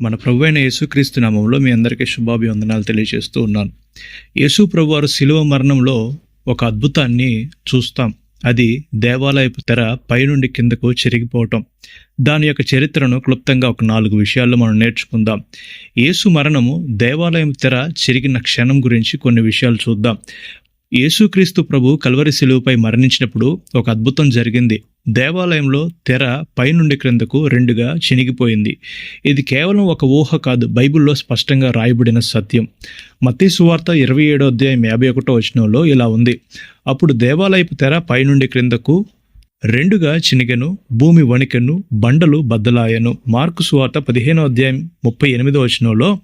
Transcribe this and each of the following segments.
మన ప్రభు అయిన యేసుక్రీస్తు నామంలో మీ అందరికీ శుభాభివందనాలు తెలియజేస్తూ ఉన్నాను. యేసు ప్రభు వారు శిలువ మరణంలో ఒక అద్భుతాన్ని చూస్తాం. అది దేవాలయపు తెర పైనుండి కిందకు చెరిగిపోవటం. దాని యొక్క చరిత్రను క్లుప్తంగా ఒక నాలుగు విషయాల్లో మనం నేర్చుకుందాం. యేసు మరణము దేవాలయం తెర చెరిగిన క్షణం గురించి కొన్ని విషయాలు చూద్దాం. యేసుక్రీస్తు ప్రభు కల్వరి శిలువపై మరణించినప్పుడు ఒక అద్భుతం జరిగింది. దేవాలయంలో తెర పైనుండి క్రిందకు రెండుగా చినిగిపోయింది. ఇది కేవలం ఒక ఊహ కాదు బైబిల్లో స్పష్టంగా రాయబడిన సత్యం. మత్తీ సువార్త ఇరవై ఏడో అధ్యాయం యాభై ఒకటో వచనంలో ఇలా ఉంది. అప్పుడు దేవాలయపు తెర పైనుండి క్రిందకు రెండుగా చినిగెను భూమి వణికెను బండలు బద్దలాయను. మార్కు సువార్త పదిహేనో అధ్యాయం ముప్పై ఎనిమిదో వచనంలో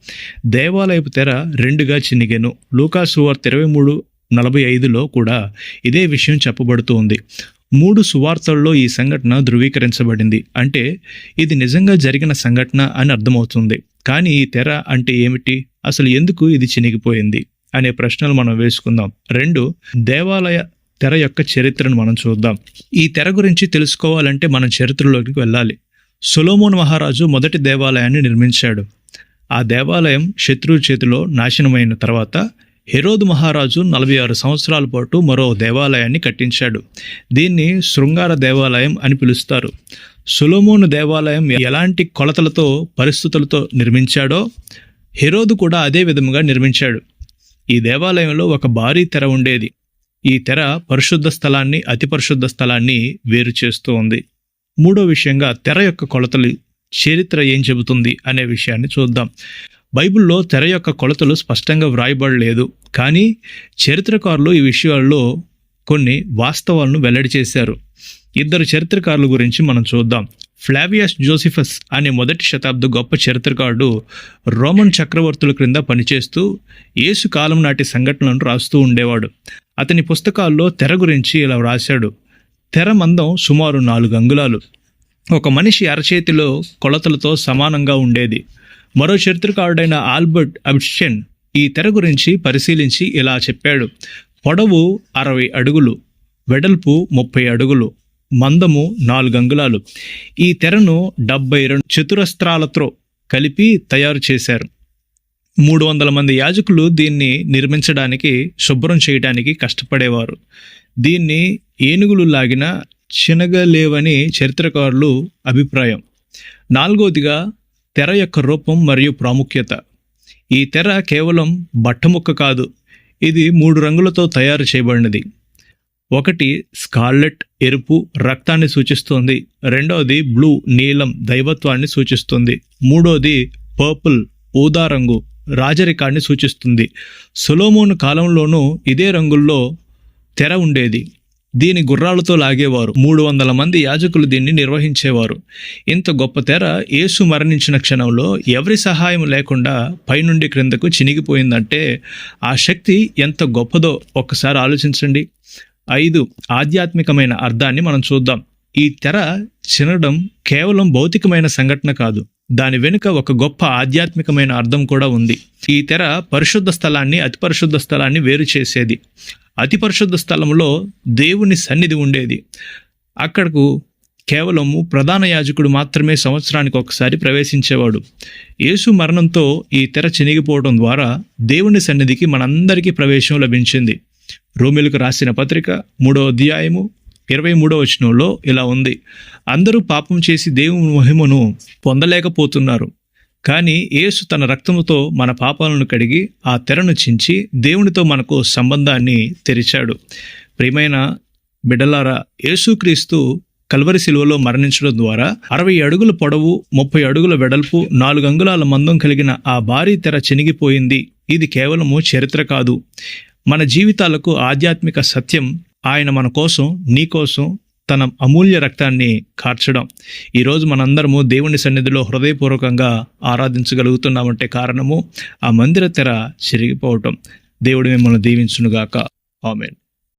దేవాలయపు తెర రెండుగా చినిగెను. లూకా సువార్త ఇరవై మూడు నలభై ఐదులో కూడా ఇదే విషయం చెప్పబడుతూ ఉంది. మూడు సువార్తల్లో ఈ సంఘటన ధృవీకరించబడింది. అంటే ఇది నిజంగా జరిగిన సంఘటన అని అర్థమవుతుంది. కానీ ఈ తెర అంటే ఏమిటి? అసలు ఎందుకు ఇది చినిగిపోయింది? అనే ప్రశ్నలు మనం వేసుకుందాం. రెండు దేవాలయ తెర యొక్క చరిత్రను మనం చూద్దాం. ఈ తెర గురించి తెలుసుకోవాలంటే మనం చరిత్రలోకి వెళ్ళాలి. సొలోమోన్ మహారాజు మొదటి దేవాలయాన్ని నిర్మించాడు. ఆ దేవాలయం శత్రువు చేతిలో నాశనమైన తర్వాత హెరోదు మహారాజు నలభై ఆరు సంవత్సరాల పాటు మరో దేవాలయాన్ని కట్టించాడు. దీన్ని శృంగార దేవాలయం అని పిలుస్తారు. సులోమోను దేవాలయం ఎలాంటి కొలతలతో పరిస్థితులతో నిర్మించాడో హెరోదు కూడా అదే విధముగా నిర్మించాడు. ఈ దేవాలయంలో ఒక భారీ తెర ఉండేది. ఈ తెర పరిశుద్ధ స్థలాన్ని అతి పరిశుద్ధ స్థలాన్ని వేరు చేస్తూ ఉంది. మూడో విషయంగా తెర యొక్క కొలతలు చరిత్ర ఏం చెబుతుంది అనే విషయాన్ని చూద్దాం. బైబిల్లో తెర యొక్క కొలతలు స్పష్టంగా వ్రాయబడలేదు. కానీ చరిత్రకారులు ఈ విషయాల్లో కొన్ని వాస్తవాలను వెల్లడి చేశారు. ఇద్దరు చరిత్రకారుల గురించి మనం చూద్దాం. ఫ్లావియస్ జోసిఫస్ అనే మొదటి శతాబ్ద గొప్ప చరిత్రకారుడు రోమన్ చక్రవర్తుల క్రింద పనిచేస్తూ యేసు కాలం నాటి సంఘటనలను రాస్తూ ఉండేవాడు. అతని పుస్తకాల్లో తెర గురించి ఇలా వ్రాశాడు. తెర మందం సుమారు నాలుగు అంగుళాలు. ఒక మనిషి అరచేతిలో కొలతలతో సమానంగా ఉండేది. మరో చరిత్రకారుడైన ఆల్బర్ట్ అబ్షన్ ఈ తెర గురించి పరిశీలించి ఇలా చెప్పాడు. పొడవు అరవై అడుగులు వెడల్పు ముప్పై అడుగులు మందము నాలుగు అంగుళాలు. ఈ తెరను డెబ్బై రెండు చతురస్త్రాలతో కలిపి తయారు చేశారు. మూడు వందల మంది యాజకులు దీన్ని నిర్మించడానికి శుభ్రం చేయడానికి కష్టపడేవారు. దీన్ని ఏనుగులు లాగిన చినగలేవని చరిత్రకారులు అభిప్రాయం. నాలుగవదిగా తెర యొక్క రూపం మరియు ప్రాముఖ్యత. ఈ తెర కేవలం బట్టముక్క కాదు ఇది మూడు రంగులతో తయారు చేయబడినది. ఒకటి స్కార్లెట్ ఎరుపు రక్తాన్ని సూచిస్తుంది రెండవది బ్లూ నీలం దైవత్వాన్ని సూచిస్తుంది మూడోది పర్పుల్ ఊదా రంగు రాజరికాన్ని సూచిస్తుంది. సొలోమోను కాలంలోనూ ఇదే రంగుల్లో తెర ఉండేది. దీని గుర్రాలతో లాగేవారు. మూడు వందల మంది యాజకులు దీన్ని నిర్వహించేవారు. ఇంత గొప్ప తెర యేసు మరణించిన క్షణంలో ఎవరి సహాయం లేకుండా పైనుండి క్రిందకు చినిగిపోయిందంటే ఆ శక్తి ఎంత గొప్పదో ఒక్కసారి ఆలోచించండి. ఐదు ఆధ్యాత్మికమైన అర్థాన్ని మనం చూద్దాం. ఈ తెర చినడం కేవలం భౌతికమైన సంఘటన కాదు. దాని వెనుక ఒక గొప్ప ఆధ్యాత్మికమైన అర్థం కూడా ఉంది. ఈ తెర పరిశుద్ధ స్థలాన్ని అతి పరిశుద్ధ స్థలాన్ని వేరు చేసేది. అతి పరిశుద్ధ స్థలంలో దేవుని సన్నిధి ఉండేది. అక్కడకు కేవలము ప్రధాన యాజకుడు మాత్రమే సంవత్సరానికి ఒకసారి ప్రవేశించేవాడు. యేసు మరణంతో ఈ తెర చినిగిపోవడం ద్వారా దేవుని సన్నిధికి మనందరికీ ప్రవేశం లభించింది. రోమిలకు రాసిన పత్రిక మూడో అధ్యాయము ఇరవై మూడో వచనంలో ఇలా ఉంది. అందరూ పాపం చేసి దేవుని మహిమను పొందలేకపోతున్నారు. కానీ యేసు తన రక్తముతో మన పాపాలను కడిగి ఆ తెరను చించి దేవునితో మనకు సంబంధాన్ని తెరిచాడు. ప్రియమైన బిడలారా యేసుక్రీస్తు కల్వరి శిలువలో మరణించడం ద్వారా అరవై అడుగుల పొడవు ముప్పై అడుగుల వెడల్పు నాలుగు అంగుళాల మందం కలిగిన ఆ భారీ తెర చినిగిపోయింది. ఇది కేవలము చరిత్ర కాదు. మన జీవితాలకు ఆధ్యాత్మిక సత్యం ఆయన మన కోసం నీ కోసం తన అమూల్య రక్తాన్ని కార్చడం. ఈరోజు మనందరము దేవుని సన్నిధిలో హృదయపూర్వకంగా ఆరాధించగలుగుతున్నామంటే కారణము ఆ మందిర తెర చిరిగిపోవటం. దేవుడు మిమ్మల్ని దీవించునుగాక. ఆమెన్.